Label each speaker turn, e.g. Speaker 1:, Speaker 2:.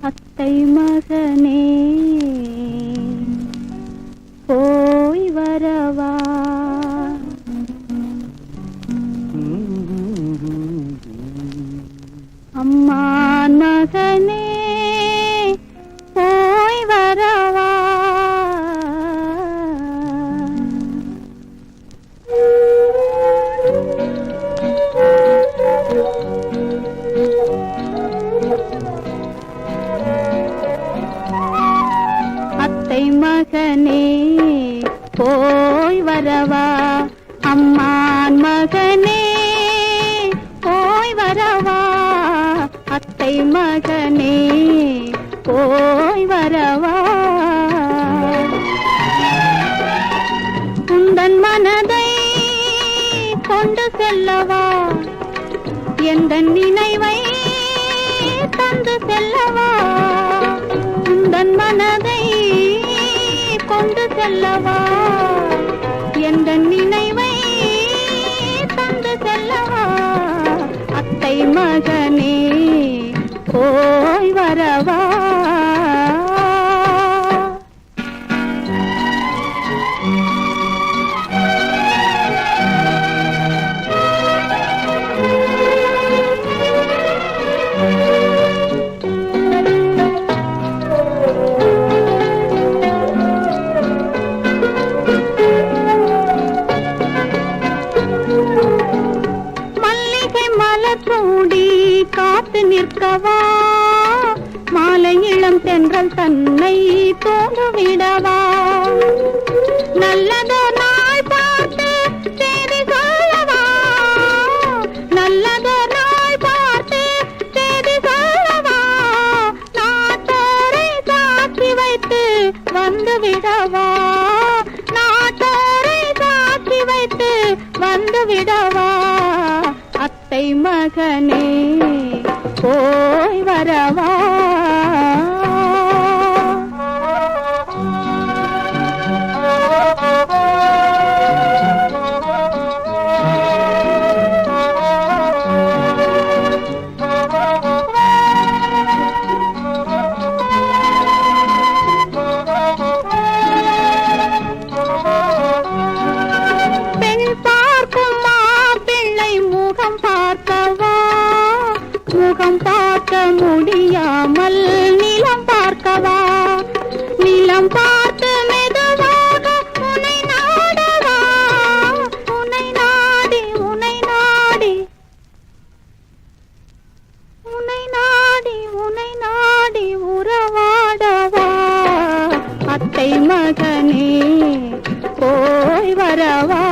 Speaker 1: அத்தை மகனே போய் வரவா? அம்மா மகனே போய் வரவா? அம்மான் மகனே போய் வரவா? அத்தை மகனே போய் வரவா? உந்தன் மனதை கொண்டு செல்லவா? எந்த நினைவை தந்து செல்லவா? உந்தன் மனதை கொண்டு செல்லவா? எந்த நினைவை தந்து செல்லவா? அத்தை மகனே ஓ மூடி காத்து நிற்கவா? மாலை இளம் தென்றல் தன்னை தோன்றுவிடவா? மகனே போய் வரவா? முகம் பார்க்க முடியாமல் நிலம் பார்க்கவா? நிலம் பார்த்து மெதுவாக உனை நாடவா? உனை நாடி உனை நாடி. உனை நாடி உனை நாடி உறவாடவா? அத்தை மகனே போய் வரவா?